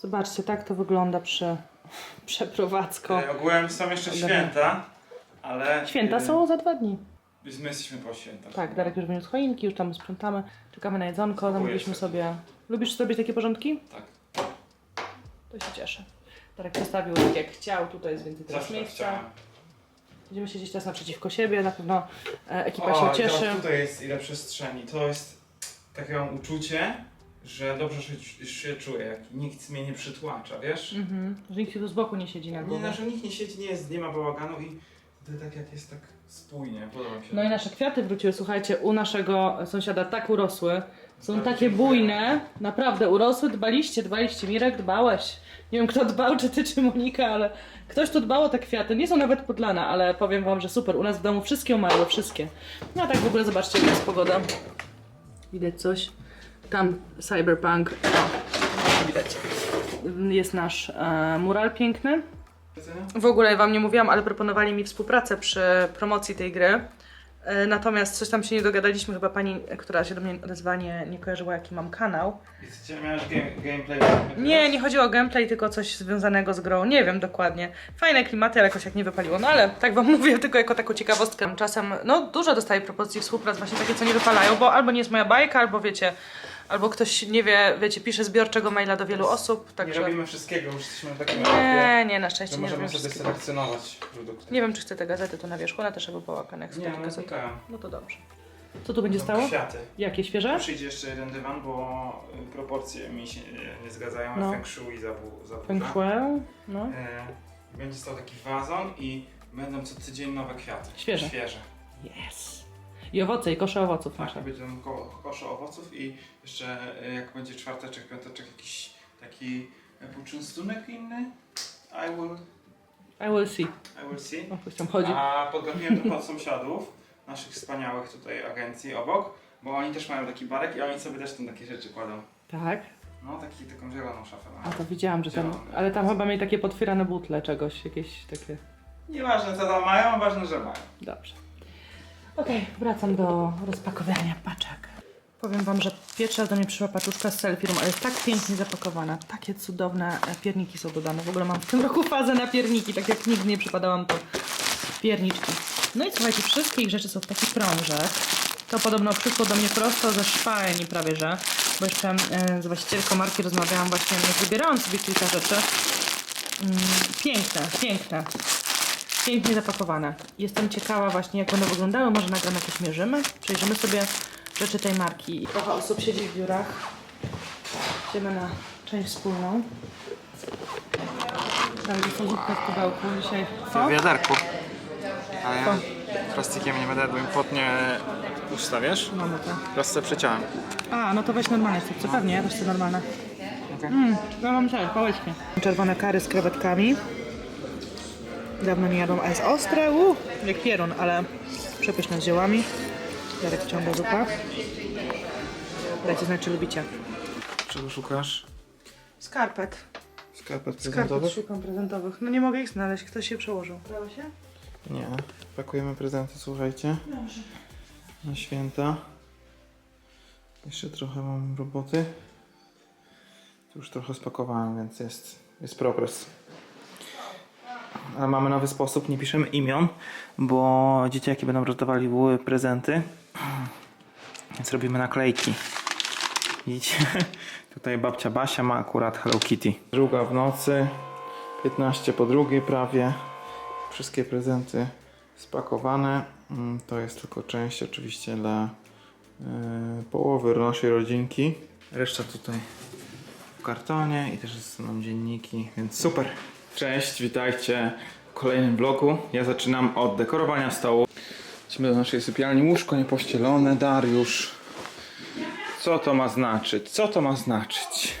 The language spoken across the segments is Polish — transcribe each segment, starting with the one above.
Zobaczcie, tak to wygląda przy przeprowadzką. E, ogółem są jeszcze Dobra. święta, ale... Święta e, są za dwa dni. Więc my jesteśmy po świętach. Tak, Darek już wyniósł choinki, już tam sprzątamy, czekamy na jedzonko, zamówiliśmy sobie... Lubisz zrobić takie porządki? Tak. To się cieszę. Darek postawił tak jak chciał, tutaj jest więcej teraz Zawsze tak miejsca. chciałem. Będziemy siedzieć teraz naprzeciwko siebie, na pewno e, ekipa O, się cieszy. teraz tutaj jest ile przestrzeni. To jest takie uczucie, że dobrze się, się czuję, jak nikt mnie nie przytłacza, wiesz? Mhm, że nikt się tu z boku nie siedzi na Nie, głowie. no, że nikt nie siedzi, nie jest, nie ma bałaganu i to tak jak jest tak spójnie, podoba mi się. No i nasze kwiaty wróciły, słuchajcie, u naszego sąsiada tak urosły. Są Bardzo takie dziękuję. bujne, naprawdę urosły, dbaliście, dbaliście. Mirek, dbałeś. Nie wiem kto dbał, czy ty, czy Monika, ale ktoś tu dbał o te kwiaty. Nie są nawet podlane, ale powiem wam, że super. U nas w domu wszystkie umarły, wszystkie. No a tak w ogóle zobaczcie, jaka jest pogoda. Widać coś? Tam cyberpunk. O, widać. Jest nasz e, mural piękny. W ogóle wam nie mówiłam, ale proponowali mi współpracę przy promocji tej gry. E, Natomiast coś tam się nie dogadaliśmy, chyba pani, która się do mnie odezwała, nie, nie kojarzyła jaki mam kanał. I chcecie, miałeś game, gameplay? Nie, nie chodziło o gameplay, tylko coś związanego z grą. Nie wiem dokładnie. Fajne klimaty, ale jakoś jak nie wypaliło. No ale tak wam mówię, tylko jako taką ciekawostkę. Czasem, no dużo dostaję propozycji współprac, właśnie takie, co nie wypalają, bo albo nie jest moja bajka, albo wiecie, albo ktoś nie wie, wiecie, pisze zbiorczego maila do wielu osób, Nie także... robimy wszystkiego, już jesteśmy na takim etapie, Nie, nie, na że szczęście nie możemy robimy sobie wszystkiego. selekcjonować produkty. Nie wiem, czy chcę te gazety tu na wierzchu, one też chyba połakane, jak Nie, one gazety. znikają. No to dobrze. Co tu będzie Są stało? kwiaty. Jakie świeże? Przyjdzie jeszcze jeden dywan, bo y, proporcje mi się y, nie zgadzają, No. a feng shui zabu- zaburza. Feng shui? No. E, Będzie stał taki wazon i będą co tydzień nowe kwiaty. Świeże. Świeże. Yes. I owoce, i kosze owoców Tak, nasze. będą ko- kosze owoców i jeszcze e, jak będzie czwarteczek, piąteczek, jakiś taki poczęstunek inny. I will, I will see. I will see. O, tam chodzi. A podgapiłem to pod sąsiadów, naszych wspaniałych tutaj agencji obok, bo oni też mają taki barek i oni sobie też tam takie rzeczy kładą. Tak? No, taki, taką zieloną szafę A to widziałam, że tam... Ale tam chyba mieli takie potwierane butle czegoś, jakieś takie... Nieważne co tam mają, ważne, że mają. Dobrze. Okej, wracam do rozpakowania paczek. Powiem wam, że pierwsza do mnie przyszła paczuszka z Selfierum, ale jest tak pięknie zapakowana. Takie cudowne e, pierniki są dodane. W ogóle mam w tym roku fazę na pierniki, tak jak nigdy nie przypadałam to pierniczki. No i słuchajcie, wszystkie ich rzeczy są w takich prążek. To podobno przyszło do mnie prosto ze szwalni prawie, że. Bo jeszcze e, z właścicielką marki rozmawiałam właśnie, wybierałam sobie kilka rzeczy. Mm, piękne, piękne pięknie zapakowane. Jestem ciekawa właśnie jak będą wyglądały, może nagram jakieś mierzymy, przejrzymy sobie rzeczy tej marki. Trochę osób siedzi w biurach. Idziemy na część wspólną. Tam są zupka w kubełku dzisiaj. Co? W wiaderku. A ja plastikiem nie będę, bo mi potnie usta, wiesz? Mamy to. Raz sobie przeciąłem. A, no to weź normalne co pewnie, ja też chcę normalne. Okej. Mm, ja mam też, pałeczki. Czerwone kary z krewetkami. Dawno nie jadłam, a jest ostre, uh, jak pierun, ale przepyszne z ziołami. Jarek wciąga zupa. Dajcie znać, czy lubicie. Czego szukasz? Skarpet. Skarpet Skarpet szukam prezentowych. No nie mogę ich znaleźć, ktoś je przełożył. Udało się? Nie. Pakujemy prezenty, słuchajcie. Dobrze. Na święta. Jeszcze trochę mam roboty. Tu Już trochę spakowałem, więc jest, jest progres. Mamy nowy sposób, nie piszemy imion, bo dzieciaki będą rozdawały prezenty. Więc robimy naklejki. Widzicie? Tutaj babcia Basia ma akurat Hello Kitty. Druga w nocy, 15 po drugiej prawie. Wszystkie prezenty spakowane. Mm, To jest tylko część oczywiście dla yy, połowy naszej rodzinki. Reszta tutaj w kartonie i też są nam dzienniki, więc super. Cześć, witajcie w kolejnym vlogu. Ja zaczynam od dekorowania stołu. Idziemy do naszej sypialni. Łóżko niepościelone, Dariusz. Co to ma znaczyć? Co to ma znaczyć?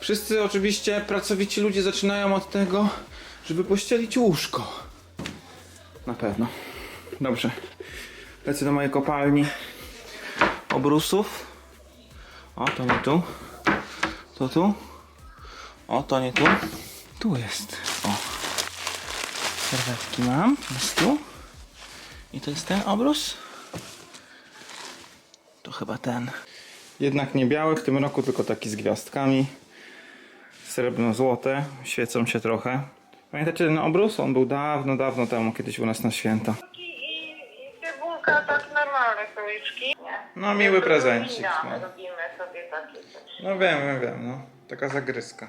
Wszyscy oczywiście pracowici ludzie zaczynają od tego, żeby pościelić łóżko. Na pewno. Dobrze. Lecę do mojej kopalni obrusów. O, to nie tu. To tu. O, to nie tu. Tu jest. O. Serwetki mam. Jest tu. I to jest ten obrus. To chyba ten. Jednak nie biały w tym roku, tylko taki z gwiazdkami. srebrno-złote, świecą się trochę. Pamiętacie ten obrus? On był dawno, dawno temu, kiedyś u nas na święta. I, i cebulka, tak normalne słoiczki. Nie. No, miły prezencik, no. robimy sobie takie coś. No wiem, wiem, wiem, no. Taka zagryzka.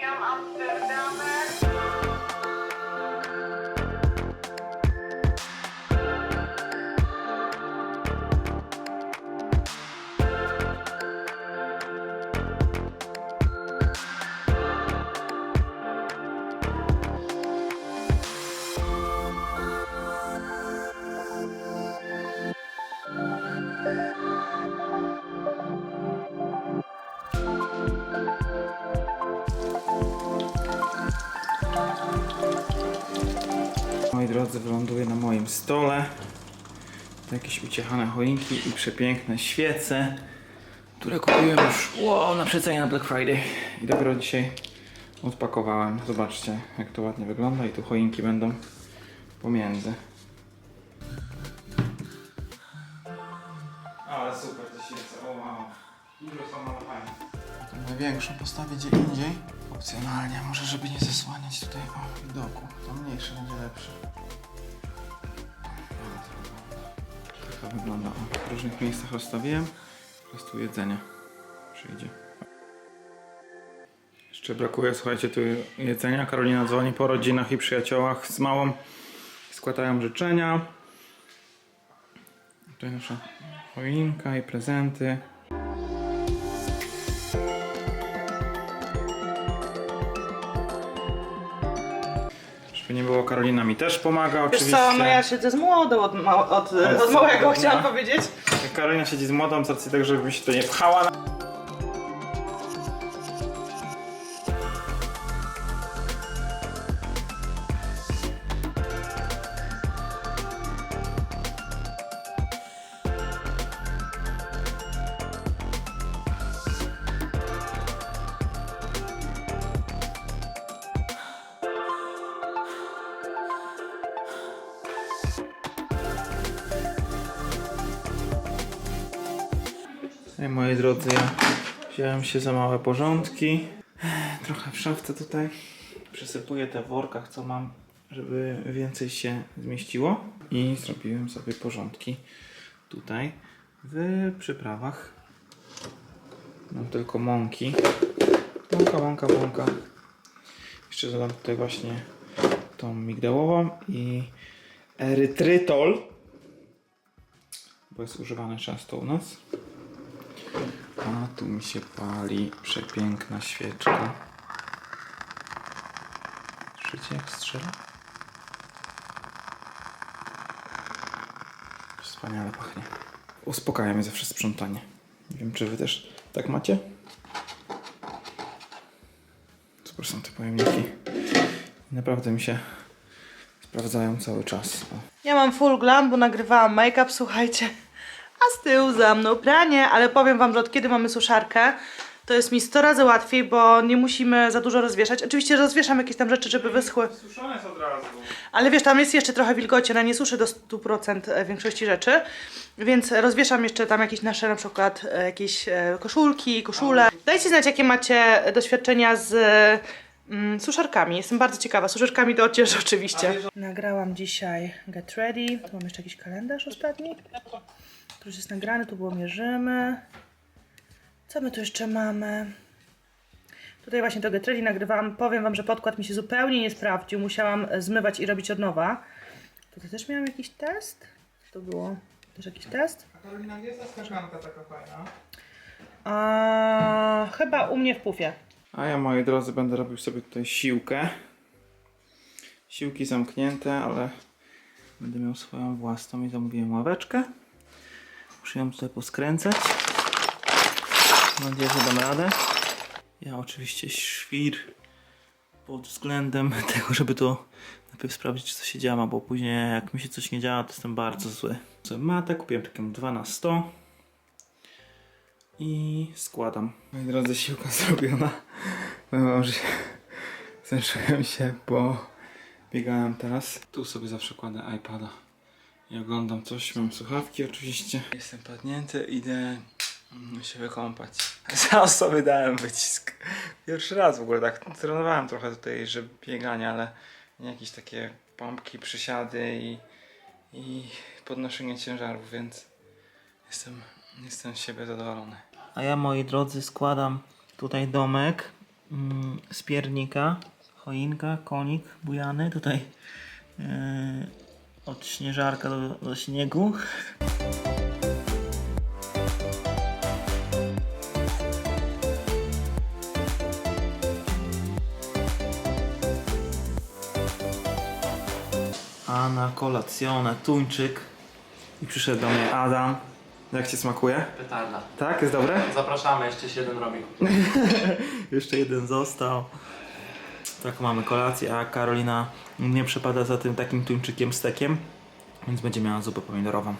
Miałam Moi drodzy, wyląduje na moim stole. Jakieś uciechane choinki i przepiękne świece, które kupiłem już wow, na przecenie na Black Friday. I dopiero dzisiaj odpakowałem. Zobaczcie, jak to ładnie wygląda i tu choinki będą pomiędzy. Ale super te świece, o wow. Tą największą postawię gdzie indziej. Opcjonalnie, może żeby nie zasłaniać tutaj o widoku. To mniejszy będzie lepszy. Tak wygląda. W różnych miejscach rozstawiłem. Po prostu jedzenie przyjdzie. Jeszcze brakuje, słuchajcie, tu jedzenia. Karolina dzwoni po rodzinach i przyjaciołach z małą. Składają życzenia. Tutaj nasza choinka i prezenty. Było, Karolina mi też pomaga Wiesz oczywiście. co, no ja siedzę z młodą od, ma- od, od małego, dnia. chciałam powiedzieć. Karolina siedzi z młodą, z racji tego, żeby się to nie pchała. Na... Ej, moi drodzy, ja wziąłem się za małe porządki. Trochę w szafce tutaj. Przesypuję te w workach, co mam, żeby więcej się zmieściło. I zrobiłem sobie porządki tutaj w przyprawach. Mam tylko mąki. Mąka, mąka, mąka. Jeszcze dodam tutaj właśnie tą migdałową i erytrytol, bo jest używany często u nas. A tu mi się pali przepiękna świeczka. Słyszycie jak strzela? Wspaniale pachnie. Uspokaja mnie zawsze sprzątanie. Nie wiem, czy wy też tak macie? Super są te pojemniki. Naprawdę mi się sprawdzają cały czas. Ja mam full glam, bo nagrywałam make-up, słuchajcie. A z tyłu za mną pranie, ale powiem wam, że od kiedy mamy suszarkę, to jest mi 100 razy łatwiej, bo nie musimy za dużo rozwieszać. Oczywiście rozwieszam jakieś tam rzeczy, żeby wyschły. Suszone jest od razu. Ale wiesz, tam jest jeszcze trochę wilgoci, ona nie suszy do 100% większości rzeczy, więc rozwieszam jeszcze tam jakieś nasze na przykład e, jakieś e, koszulki, koszule. Dajcie znać, jakie macie doświadczenia z mm, suszarkami. Jestem bardzo ciekawa. Suszarkami do odzieży oczywiście. Nagrałam dzisiaj Get Ready. Tu mam jeszcze jakiś kalendarz ostatni. Już jest nagrany, tu było mierzymy. Co my tu jeszcze mamy? Tutaj właśnie to Get Ready nagrywałam. Powiem Wam, że podkład mi się zupełnie nie sprawdził. Musiałam e, zmywać i robić od nowa. Tutaj też miałam jakiś test. To było też jakiś test. A Karolina, gdzie jest ta skakanka taka fajna? A, chyba u mnie w pufie. A ja, moi drodzy, będę robił sobie tutaj siłkę. Siłki zamknięte, ale będę miał swoją własną i zamówiłem ławeczkę. Muszę ją tutaj poskręcać. Mam nadzieję, że dam radę. Ja oczywiście świr pod względem tego, żeby to najpierw sprawdzić, coś się działa, bo później jak mi się coś nie działa, to jestem bardzo zły. Sobie matę, kupiłem taką 2 na 100 i składam. Moi drodzy, siłka zrobiona. Powiem że zmęczyłem się, bo biegałem teraz. Tu sobie zawsze kładę iPada i oglądam coś. Mam słuchawki oczywiście. Jestem padnięty, idę mm, się wykąpać. Zaraz sobie dałem wycisk. Pierwszy raz w ogóle tak trenowałem trochę tutaj, że biegania, ale nie jakieś takie pompki, przysiady i, i podnoszenie ciężarów, więc jestem, jestem z siebie zadowolony. A ja moi drodzy składam tutaj domek mm, z piernika, choinka, konik bujany, tutaj yy, od śnieżarka do, do śniegu. A na kolacjonę tuńczyk. I przyszedł do mnie Adam. Jak Ci smakuje? Petarda. Tak? Jest dobre? Zapraszamy, jeszcze się jeden robi. Jeszcze jeden został. Tak mamy kolację, a Karolina nie przepada za tym takim tuńczykiem stekiem, więc będzie miała zupę pomidorową.